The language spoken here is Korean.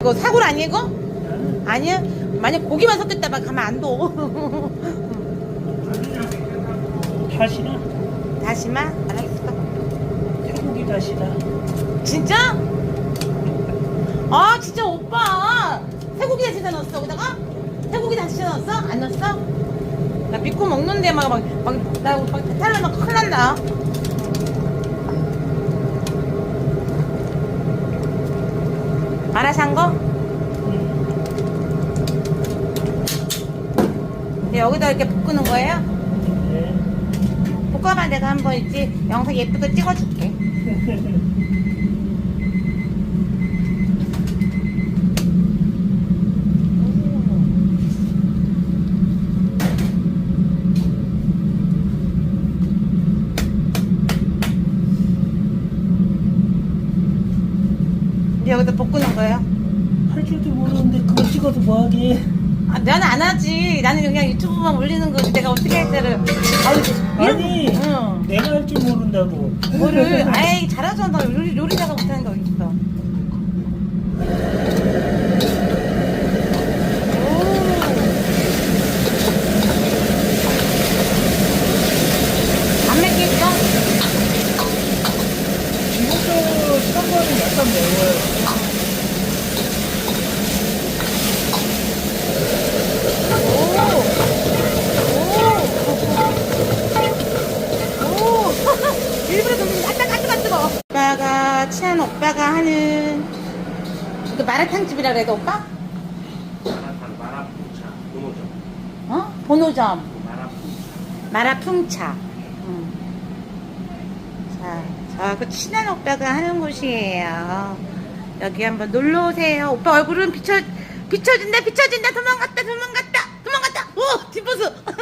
이거 사골 아니야 이거? 아니야? 만약 고기만 섞였다 막 가면 안 둬. 다시나? 다시마? 알았어. 태국이 다시나? 진짜? 아 진짜 오빠 태고기 다시 다 넣었어 거기다가? 태고기 다시 다 넣었어? 안 넣었어? 나 믿고 먹는데 막 막나 탈라면 큰일 난다 알아서 한 거? 네, 여기다 이렇게 볶는 거예요? 네. 볶아봐 내가 한번 있지 영상 예쁘게 찍어줄게 여기다 볶는 거예요? 할 줄도 모르는데 그거 찍어도 뭐하게 아, 나는 안 하지. 나는 그냥 유튜브만 올리는 거지. 내가 어떻게 할 때를. 아유, 이런- 아니 응. 내가 할 줄 모른다고 뭐를, 아이, 잘하잖아. 요리, 요리사가 못하는 게 어딨어. 오. 안 맵겠어? 사과는 약간 매워요 오! 오! 일부러 좀 아따 아따 뜨거. 오빠가 친한 오빠가 하는 이거 마라탕 집이라 그래도 오빠? 마라탕 마라풍차 도노점 어? 본호점 마라풍차 마라풍차. 아, 그 친한 오빠가 하는 곳이에요. 여기 한번 놀러 오세요. 오빠 얼굴은 비춰 비춰진다, 비춰진다, 도망갔다, 도망갔다, 도망갔다. 오, 뒷모습.